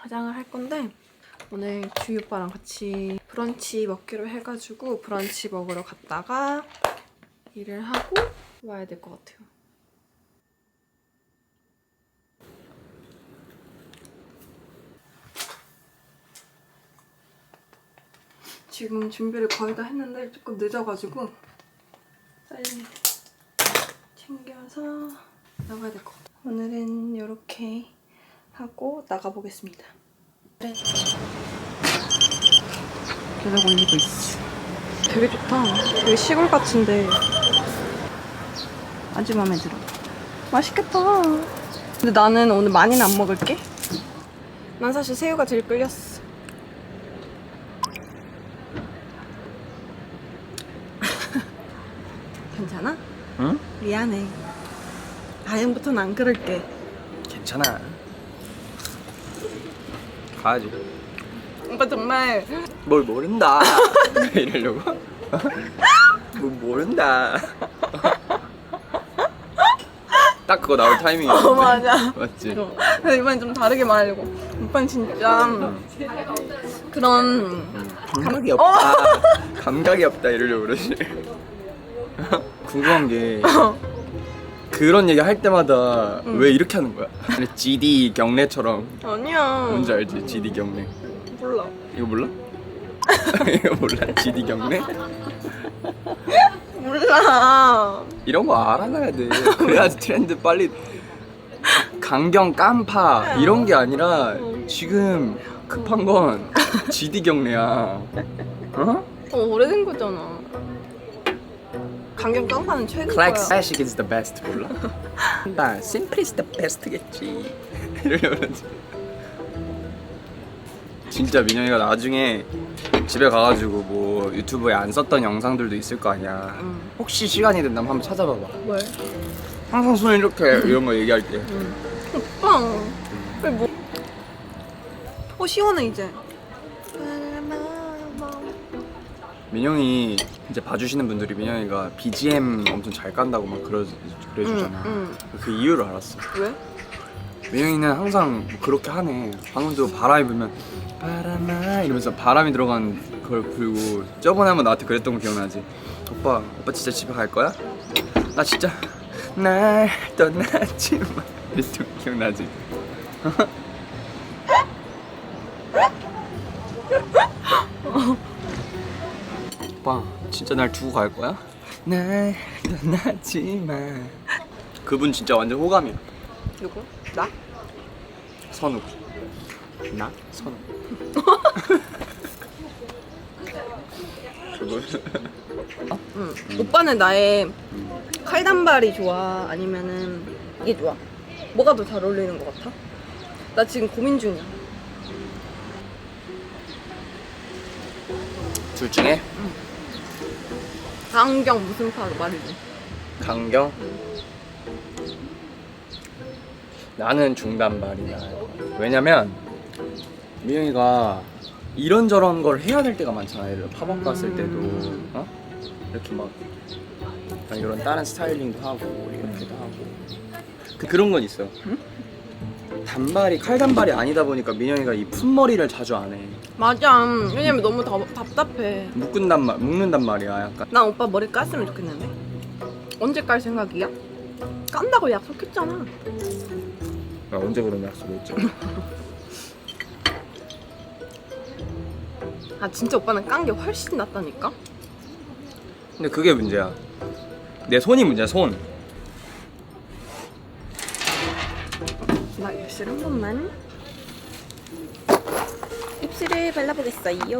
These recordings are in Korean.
화장을 할 건데 오늘 주희 오빠랑 같이 브런치 먹기로 해가지고 브런치 먹으러 갔다가 일을 하고 와야 될 것 같아요. 지금 준비를 거의 다 했는데 조금 늦어가지고 빨리 챙겨서 나가야 될 것 같아요. 오늘은 이렇게 하고 나가보겠습니다. 네. 계속 올리고 있어. 되게 좋다. 되게 시골 같은데 아주 마음에 들어. 맛있겠다. 근데 나는 오늘 많이는 안 먹을게. 난 사실 새우가 제일 끌렸어. 괜찮아? 응? 미안해. 다음부터는 안 그럴게. 괜찮아. 가야지. 오빠 정말 뭘 모른다. 이러려고? 뭘 모른다. 딱 그거 나올 타이밍이야. 어 맞아. 맞지? 어. 근데 이번엔 좀 다르게 말하려고. 오빠는 진짜 그런 감각이 없다. 감각이 없다 이러려고 그러지. 궁금한 게 그런 얘기 할 때마다 왜 이렇게 하는 거야? GD 경례처럼 아니야. 뭔지 알지? GD 경례. 몰라. 이거 몰라? 이거 몰라? GD 경례? 몰라. 이런 거 알아놔야 돼. 그래야지 트렌드 빨리 강경 깜파 이런 게 아니라 지금 급한 건 GD 경례야. 어? 어 오래된 거잖아. 강경 거야. Classic classic is the best 몰라? 나 simple is the best겠지. 이러면서 진짜 민영이가 나중에 집에 가가지고 뭐 유튜브에 안 썼던 영상들도 있을 거 아니야. 응. 혹시 시간이 된다면 한번 찾아봐봐. 뭘? 항상 손 이렇게 이런 거 얘기할 때 오빠. 왜 뭐? 어 시원해 이제. 민영이 이제 봐주시는 분들이 민영이가 BGM 엄청 잘 깐다고 막 그러, 그래주잖아. 응, 그 이유를 알았어. 왜? 민영이는 항상 뭐 그렇게 하네. 방금도 바람이 불면 바람아 이러면서 바람이 들어간 걸 불고 저번에 한번 나한테 그랬던 거 기억나지? 오빠, 오빠 진짜 집에 갈 거야? 나 진짜 날 떠나지 마. 이랬던 거 기억나지? 오빠, 진짜 날 두고 갈 거야? 날 떠나지 마. 그분 진짜 완전 호감이야. 누구? 나? 선우. 나? 선우. 그분. 응. 오빠는 나의 칼단발이 좋아? 아니면은 이게 좋아? 뭐가 더 잘 어울리는 것 같아? 나 지금 고민 중이야. 둘 중에 강경 무슨 파로 말이지? 강경. 나는 중단발이야. 왜냐면 미영이가 이런저런 걸 해야 될 때가 많잖아. 예를 들어 팝업 갔을 때도 어? 이렇게 막 약간 이런 다른 스타일링도 하고 이렇게도 하고 그, 그런 건 있어. 단발이 칼 단발이 아니다 보니까 민영이가 이 품머리를 자주 안 해. 맞아. 왜냐면 너무 답, 답답해. 묶은단 말, 묶는단 말이야. 약간 난 오빠 머리 깠으면 좋겠는데. 언제 깔 생각이야? 깐다고 약속했잖아. 나 언제 그런 약속했지? 아 진짜 오빠는 깐 게 훨씬 낫다니까? 근데 그게 문제야. 내 손이 문제야, 손. 나 입술 한 번만. 입술 베이스를 발라보겠어요.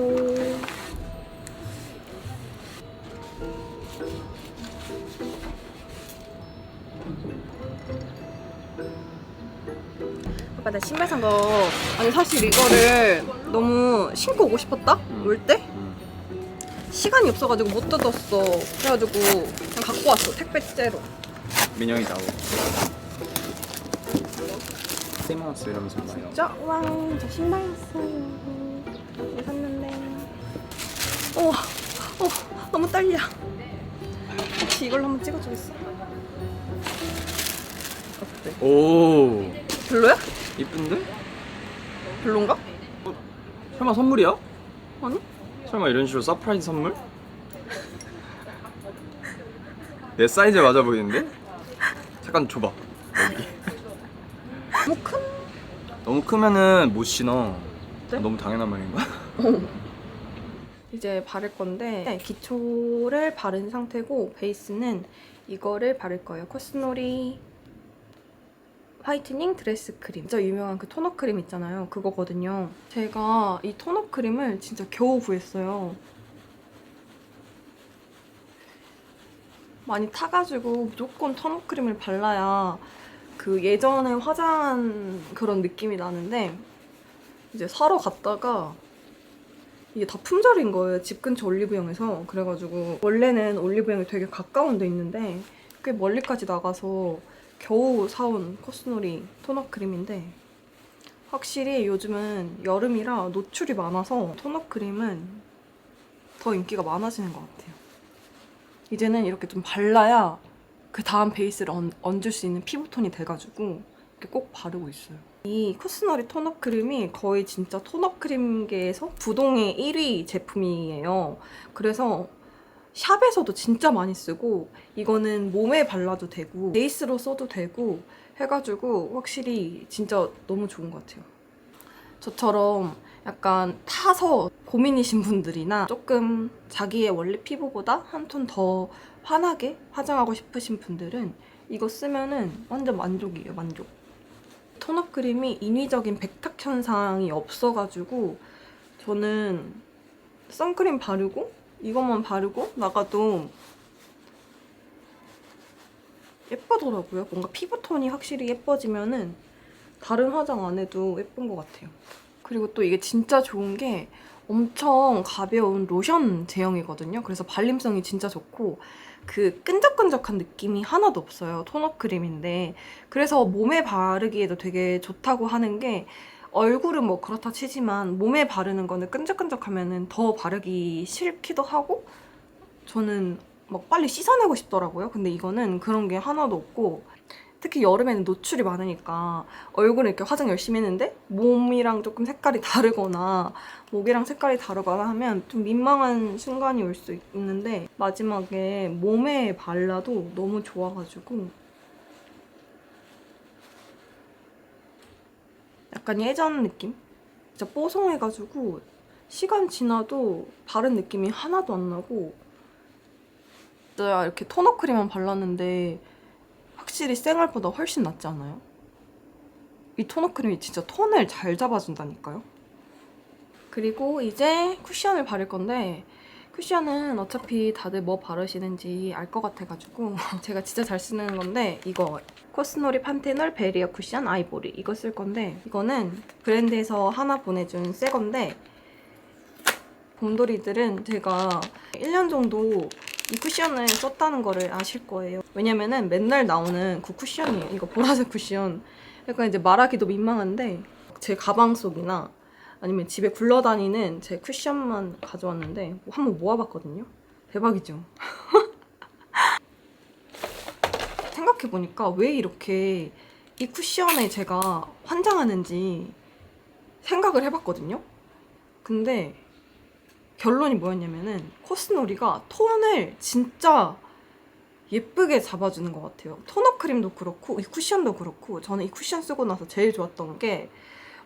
아빠 나 신발 산 거 아니 사실 이거를 너무 신고 오고 싶었다 음. 올때 음. 시간이 없어가지고 못 뜯었어 그래가지고 그냥 갖고 왔어 택배째로 민영이 나오고 세마우스 이러면서 봐요 진짜 왕, 저 신발 샀어요. 왜 샀는데? 어, 어, 너무 떨려. 혹시 이걸로 한번 찍어주겠어? 어때? 오 별로야? 이쁜데? 별론가? 설마 선물이야? 아니? 설마 이런 식으로 서프라이즈 선물? 내 사이즈에 맞아 보이는데? 잠깐 줘봐 여기 너무 큰? 너무 크면은 못 신어 네? 너무 당연한 말인가? 이제 바를 건데 기초를 바른 상태고 베이스는 이거를 바를 거예요. 코스놀이 화이트닝 드레스 크림. 진짜 유명한 그 톤업 크림 있잖아요. 그거거든요. 제가 이 톤업 크림을 진짜 겨우 구했어요. 많이 타가지고 무조건 톤업 크림을 발라야 그 예전에 화장한 그런 느낌이 나는데 이제 사러 갔다가 이게 다 품절인 거예요. 집 근처 올리브영에서. 그래가지고 원래는 올리브영이 되게 가까운 데 있는데 꽤 멀리까지 나가서 겨우 사온 코스놀이 톤업 크림인데 확실히 요즘은 여름이라 노출이 많아서 톤업 크림은 더 인기가 많아지는 것 같아요. 이제는 이렇게 좀 발라야 그 다음 베이스를 얹, 얹을 수 있는 피부톤이 돼가지고 이렇게 꼭 바르고 있어요. 이 코스너리 톤업 크림이 거의 진짜 톤업 크림계에서 부동의 1위 제품이에요. 그래서 샵에서도 진짜 많이 쓰고 이거는 몸에 발라도 되고 베이스로 써도 되고 해가지고 확실히 진짜 너무 좋은 것 같아요. 저처럼 약간 타서 고민이신 분들이나 조금 자기의 원래 피부보다 한 톤 더 환하게 화장하고 싶으신 분들은 이거 쓰면은 완전 만족이에요, 만족. 톤업 크림이 인위적인 백탁 현상이 없어가지고 저는 선크림 바르고 이것만 바르고 나가도 예쁘더라고요. 뭔가 피부톤이 확실히 예뻐지면은 다른 화장 안 해도 예쁜 것 같아요. 그리고 또 이게 진짜 좋은 게 엄청 가벼운 로션 제형이거든요. 그래서 발림성이 진짜 좋고 그 끈적끈적한 느낌이 하나도 없어요. 톤업 크림인데 그래서 몸에 바르기에도 되게 좋다고 하는 게 얼굴은 뭐 그렇다 치지만 몸에 바르는 거는 끈적끈적하면은 더 바르기 싫기도 하고 저는 막 빨리 씻어내고 싶더라고요. 근데 이거는 그런 게 하나도 없고 특히 여름에는 노출이 많으니까 얼굴에 이렇게 화장 열심히 했는데 몸이랑 조금 색깔이 다르거나 목이랑 색깔이 다르거나 하면 좀 민망한 순간이 올 수 있는데 마지막에 몸에 발라도 너무 좋아가지고 약간 예전 느낌? 진짜 뽀송해가지고 시간 지나도 바른 느낌이 하나도 안 나고 진짜 이렇게 토너 크림만 발랐는데 확실히 생얼보다 훨씬 낫지 않아요? 이 토너 크림이 진짜 톤을 잘 잡아준다니까요. 그리고 이제 쿠션을 바를 건데 쿠션은 어차피 다들 뭐 바르시는지 알 것 같아가지고 제가 진짜 잘 쓰는 건데 이거 코스놀이 판테놀 베리어 쿠션 아이보리 이거 쓸 건데 이거는 브랜드에서 하나 보내준 새 건데 봄돌이들은 제가 1년 정도 이 쿠션을 썼다는 거를 아실 거예요. 왜냐면은 맨날 나오는 그 쿠션이에요. 이거 보라색 쿠션. 약간 이제 말하기도 민망한데 제 가방 속이나 아니면 집에 굴러다니는 제 쿠션만 가져왔는데 한번 모아봤거든요. 대박이죠. 생각해보니까 왜 이렇게 이 쿠션에 제가 환장하는지 생각을 해봤거든요. 근데 결론이 뭐였냐면은 코스놀이가 톤을 진짜 예쁘게 잡아주는 것 같아요. 토너 크림도 그렇고 이 쿠션도 그렇고 저는 이 쿠션 쓰고 나서 제일 좋았던 게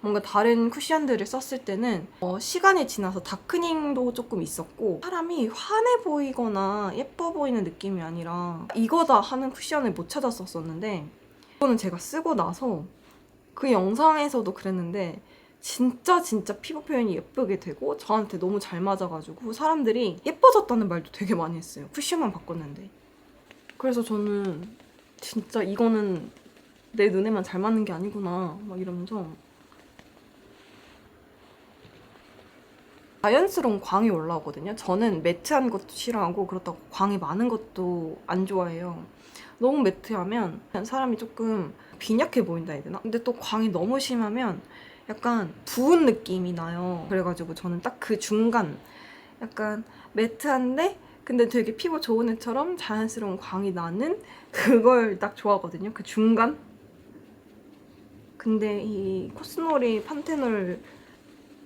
뭔가 다른 쿠션들을 썼을 때는 어, 시간이 지나서 다크닝도 조금 있었고 사람이 환해 보이거나 예뻐 보이는 느낌이 아니라 이거다 하는 쿠션을 못 찾았었었는데 이거는 제가 쓰고 나서 그 영상에서도 그랬는데 진짜 진짜 피부 표현이 예쁘게 되고 저한테 너무 잘 맞아가지고 사람들이 예뻐졌다는 말도 되게 많이 했어요. 쿠션만 바꿨는데. 그래서 저는 진짜 이거는 내 눈에만 잘 맞는 게 아니구나 막 이러면서 자연스러운 광이 올라오거든요. 저는 매트한 것도 싫어하고 그렇다고 광이 많은 것도 안 좋아해요. 너무 매트하면 사람이 조금 빈약해 보인다 해야 되나? 근데 또 광이 너무 심하면 약간 부은 느낌이 나요. 그래가지고 저는 딱 그 중간 약간 매트한데 근데 되게 피부 좋은 애처럼 자연스러운 광이 나는 그걸 딱 좋아하거든요. 그 중간. 근데 이 코스놀이 판테놀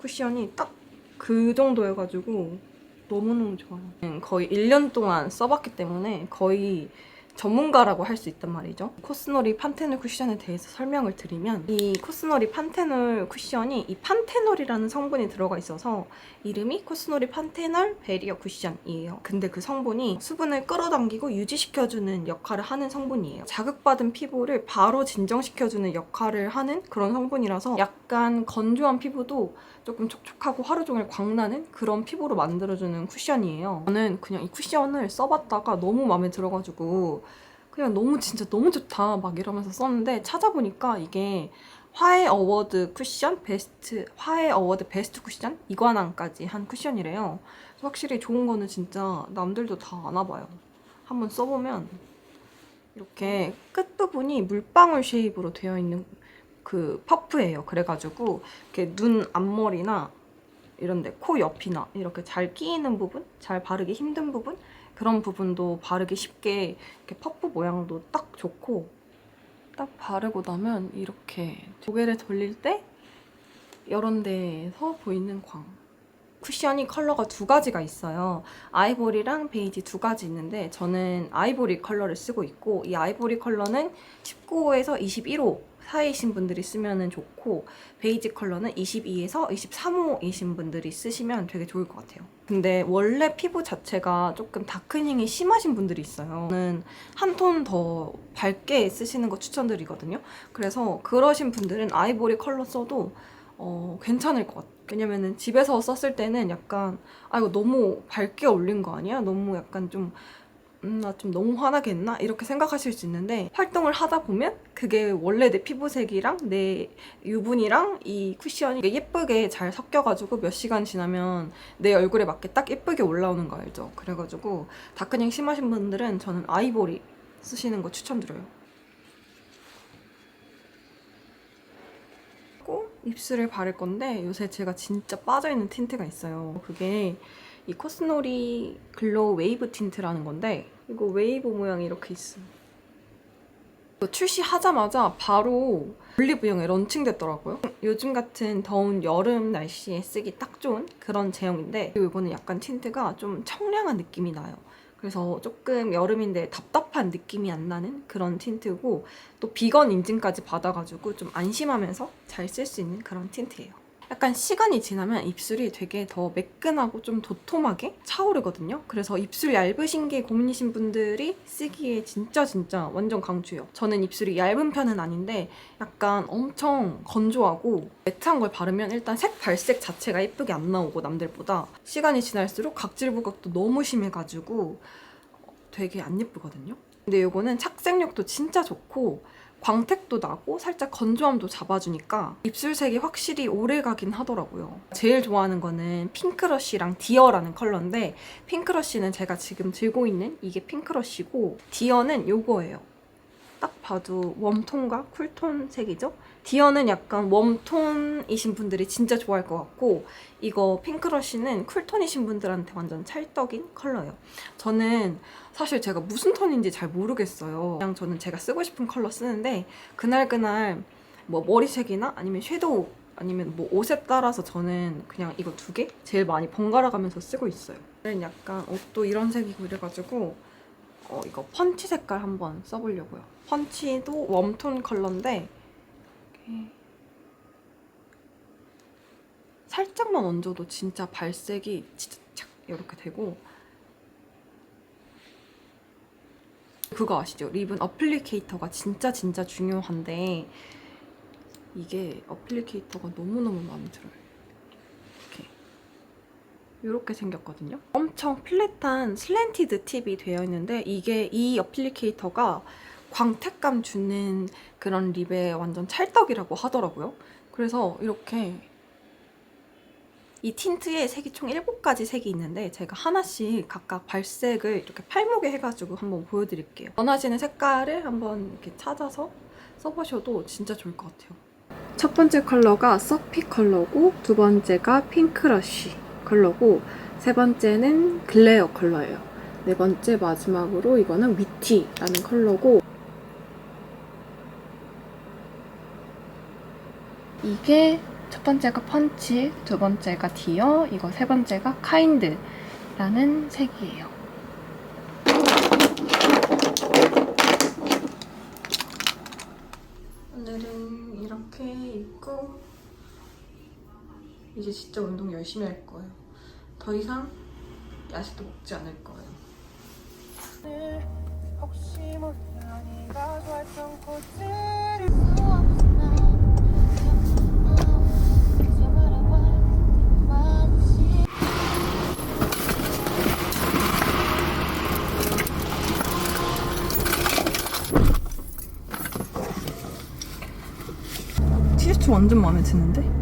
쿠션이 딱 그 정도여가지고 너무너무 좋아요. 음, 거의 1년 동안 써봤기 때문에 거의 전문가라고 할 수 있단 말이죠. 코스놀이 판테놀 쿠션에 대해서 설명을 드리면 이 코스놀이 판테놀 쿠션이 이 판테놀이라는 성분이 들어가 있어서 이름이 코스놀이 판테놀 베리어 쿠션이에요. 근데 그 성분이 수분을 끌어당기고 유지시켜주는 역할을 하는 성분이에요. 자극받은 피부를 바로 진정시켜주는 역할을 하는 그런 성분이라서 약간 건조한 피부도 조금 촉촉하고 하루 종일 광나는 그런 피부로 만들어주는 쿠션이에요. 저는 그냥 이 쿠션을 써봤다가 너무 마음에 들어가지고 그냥 너무 진짜 너무 좋다 막 이러면서 썼는데 찾아보니까 이게 화해 어워드 쿠션 베스트 화해 어워드 베스트 쿠션 이관왕까지 한 쿠션이래요. 확실히 좋은 거는 진짜 남들도 다 아나 봐요. 한번 써보면 이렇게 끝 부분이 물방울 쉐입으로 되어 있는 그 퍼프예요. 그래가지고 이렇게 눈 앞머리나 이런데 코 옆이나 이렇게 잘 끼이는 부분, 잘 바르기 힘든 부분 그런 부분도 바르기 쉽게 이렇게 퍼프 모양도 딱 좋고 딱 바르고 나면 이렇게 고개를 돌릴 때 이런 데에서 보이는 광. 쿠션이 컬러가 두 가지가 있어요. 아이보리랑 베이지 두 가지 있는데 저는 아이보리 컬러를 쓰고 있고 이 아이보리 컬러는 19호에서 21호 사이이신 분들이 쓰면 좋고 베이지 컬러는 22에서 23호이신 분들이 쓰시면 되게 좋을 것 같아요. 근데 원래 피부 자체가 조금 다크닝이 심하신 분들이 있어요. 저는 한 톤 더 밝게 쓰시는 거 추천드리거든요. 그래서 그러신 분들은 아이보리 컬러 써도 어, 괜찮을 것 같아요. 왜냐면은 집에서 썼을 때는 약간 아 이거 너무 밝게 올린 거 아니야? 너무 약간 좀 음, 나 좀 너무 했나? 이렇게 생각하실 수 있는데 활동을 하다 보면 그게 원래 내 피부색이랑 내 유분이랑 이 쿠션이 예쁘게 잘 섞여가지고 몇 시간 지나면 내 얼굴에 맞게 딱 예쁘게 올라오는 거 알죠? 그래가지고 다크닝 심하신 분들은 저는 아이보리 쓰시는 거 추천드려요. 입술을 바를 건데 요새 제가 진짜 빠져있는 틴트가 있어요. 그게 이 코스놀이 글로우 웨이브 틴트라는 건데 이거 웨이브 모양이 이렇게 있어. 출시하자마자 바로 올리브영에 런칭됐더라고요. 요즘 같은 더운 여름 날씨에 쓰기 딱 좋은 그런 제형인데 이거는 약간 틴트가 좀 청량한 느낌이 나요. 그래서 조금 여름인데 답답한 느낌이 안 나는 그런 틴트고 또 비건 인증까지 받아가지고 좀 안심하면서 잘 쓸 수 있는 그런 틴트예요. 약간 시간이 지나면 입술이 되게 더 매끈하고 좀 도톰하게 차오르거든요. 그래서 입술 얇으신 게 고민이신 분들이 쓰기에 진짜 진짜 완전 강추예요. 저는 입술이 얇은 편은 아닌데 약간 엄청 건조하고 매트한 걸 바르면 일단 색 발색 자체가 예쁘게 안 나오고 남들보다 시간이 지날수록 각질 부각도 너무 심해가지고 되게 안 예쁘거든요. 근데 이거는 착색력도 진짜 좋고 광택도 나고 살짝 건조함도 잡아주니까 입술색이 확실히 오래 가긴 하더라고요. 제일 좋아하는 거는 핑크러쉬랑 디어라는 컬러인데 핑크러쉬는 제가 지금 들고 있는 이게 핑크러쉬고 디어는 요거예요. 딱 봐도 웜톤과 쿨톤 색이죠? 디어는 약간 웜톤이신 분들이 진짜 좋아할 것 같고 이거 핑크러쉬는 쿨톤이신 분들한테 완전 찰떡인 컬러예요. 저는 사실 제가 무슨 톤인지 잘 모르겠어요. 그냥 저는 제가 쓰고 싶은 컬러 쓰는데 그날 그날 뭐 머리색이나 아니면 섀도우 아니면 뭐 옷에 따라서 저는 그냥 이거 두 개 제일 많이 번갈아 가면서 쓰고 있어요. 저는 약간 옷도 이런 색이고 이래가지고 어, 이거 펀치 색깔 한번 써보려고요. 펀치도 웜톤 컬러인데 살짝만 얹어도 진짜 발색이 진짜 착 이렇게 되고 그거 아시죠? 립은 어플리케이터가 진짜 진짜 중요한데 이게 어플리케이터가 너무너무 마음에 들어요. 이렇게. 생겼거든요. 엄청 플랫한 슬랜티드 팁이 되어 있는데 이게 이 어플리케이터가 광택감 주는 그런 립의 완전 찰떡이라고 하더라고요. 그래서 이렇게 이 틴트에 색이 총 7가지 색이 있는데 제가 하나씩 각각 발색을 이렇게 팔목에 해가지고 한번 보여드릴게요. 원하시는 색깔을 한번 이렇게 찾아서 써보셔도 진짜 좋을 것 같아요. 첫 번째 컬러가 서피 컬러고 두 번째가 핑크러쉬 컬러고 세 번째는 글레어 컬러예요. 네 번째 마지막으로 이거는 위티라는 컬러고 이게 첫 번째가 펀치, 두 번째가 디어, 이거 세 번째가 카인드라는 색이에요. 오늘은 이렇게 입고 이제 진짜 운동 열심히 할 거예요. 더 이상 야식도 먹지 않을 거예요. 티셔츠 완전 마음에 드는데?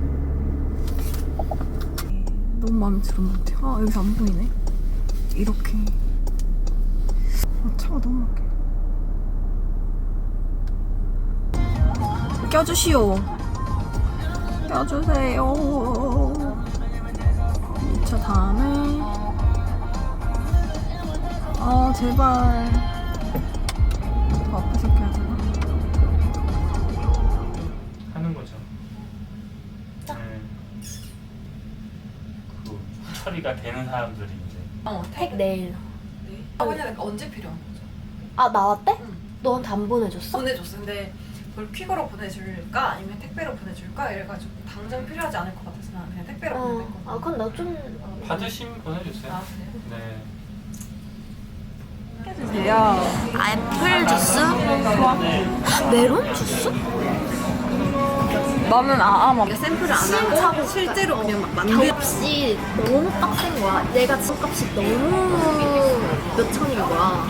마음에 드는 것 같아요. 아, 여기서 안 보이네. 이렇게. 아, 차가 너무 막혀. 껴주시오. 껴주세요. 2차 다음에. 아, 제발. 처리가 되는 사람들이 이제 어, 택 내일. 아, 왜냐면 언제 필요한 거죠? 아 나왔대? 응. 너한테 안 보내줬어? 보내줬어. 근데 그걸 퀵으로 보내줄까 아니면 택배로 보내줄까 이래가지고 당장 필요하지 않을 것 같아서 나는 그냥 택배로 어. 보내거든. 아 그럼 나 좀. 받으시면 보내주세요. 아 그래요? 네. 해주세요. 아, 애플 주스? 메론 주스? 나는 아, 아마 샘플을 안 하고 실제로 그냥 막 만들. 값이 너무 빡센 거야. 내가 집 값이 너무 몇 천인 거야.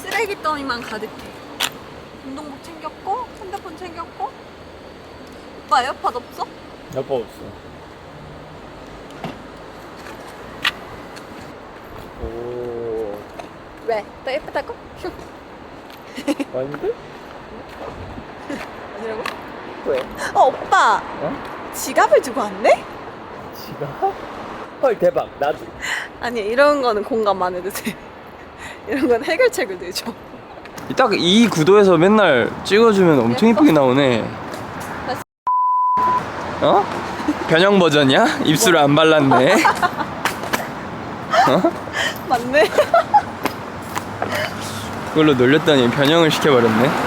쓰레기 더미만 가득해. 운동복 챙겼고 핸드폰 챙겼고. 오빠 에어팟 없어? 여보 없어. 오. 왜? 너 예쁘다고? 아닌데? 아니라고? 왜? 어 오빠 어? 지갑을 주고 왔네? 지가? 헐 대박 나도. 아니 이런 거는 공감 안 해도 돼. 이런 건 해결책을 내줘. 딱 이 구도에서 맨날 찍어주면 엄청 이쁘게 나오네. 어? 변형 버전이야? 입술 안 발랐네. 어? 맞네. 그걸로 놀렸더니 변형을 시켜버렸네.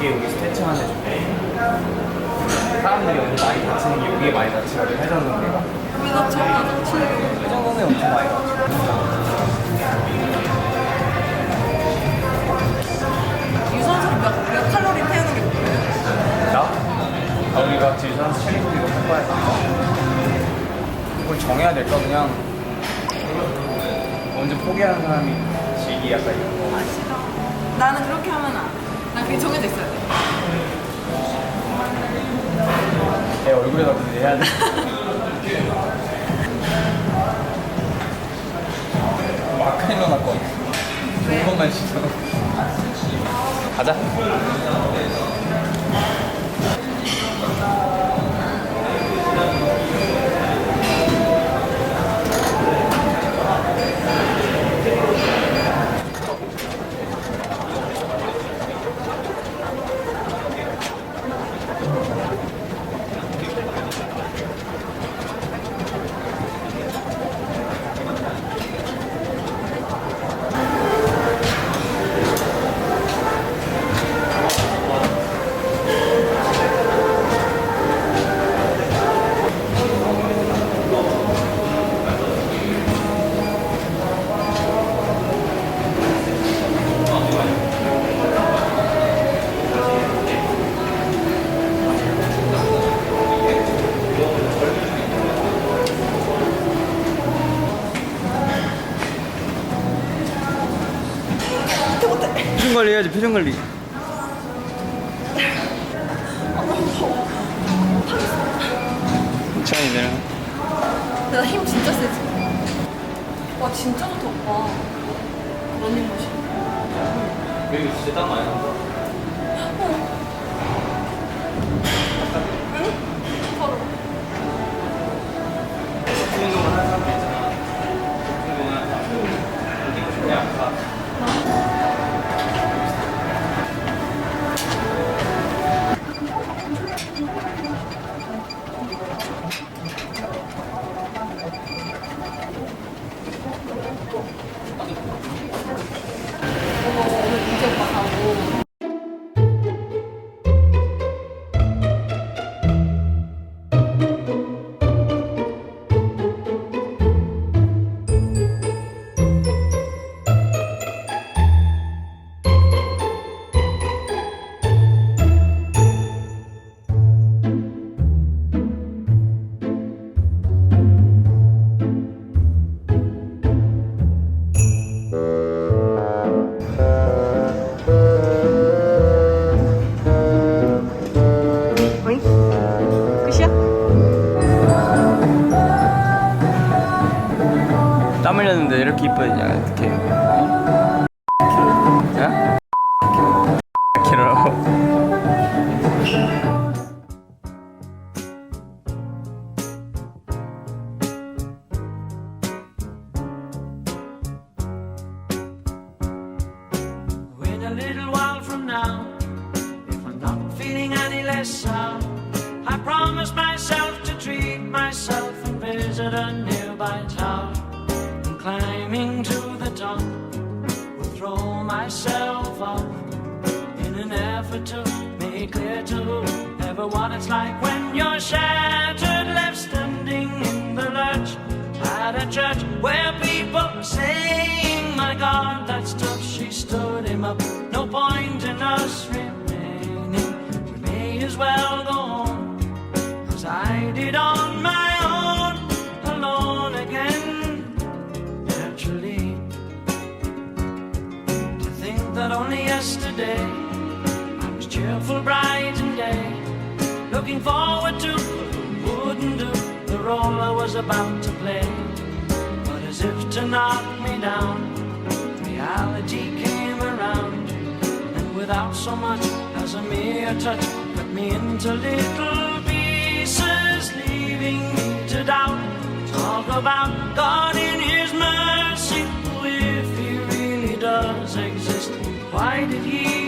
어깨 여기 스트레칭 하는 데 사람들이 오늘 많이 다치는 게 여기에 많이 다치거든, 회전근개가. 이거 처음 나다 회전근개 엄청 많이 다쳐. 유산소로 몇, 몇 칼로리 태우는 게 목표예요? 나? 아, 우리가 지선수 챌린지 높을 거야. 그걸 정해야 될까? 그냥 먼저 포기하는 사람이 지기 약간 이런 거. 아, 싫어. 나는 그렇게 하면 안 돼. 난 그게 정해져 있어야 돼. 내 얼굴에다 그냥 해야 돼. 마카일로 났고. 한 번만 씻어. 가자. 해야지 표정 관리. 이렇게 him up. No point in us remaining. We may as well go on as I did on my own, alone again. Naturally, to think that only yesterday I was cheerful, bright and gay, looking forward to what wouldn't do the role I was about to play. But as if to knock me down, reality came and without so much as a mere touch, cut me into little pieces, leaving me to doubt. Talk about God in His mercy, if He really does exist, why did He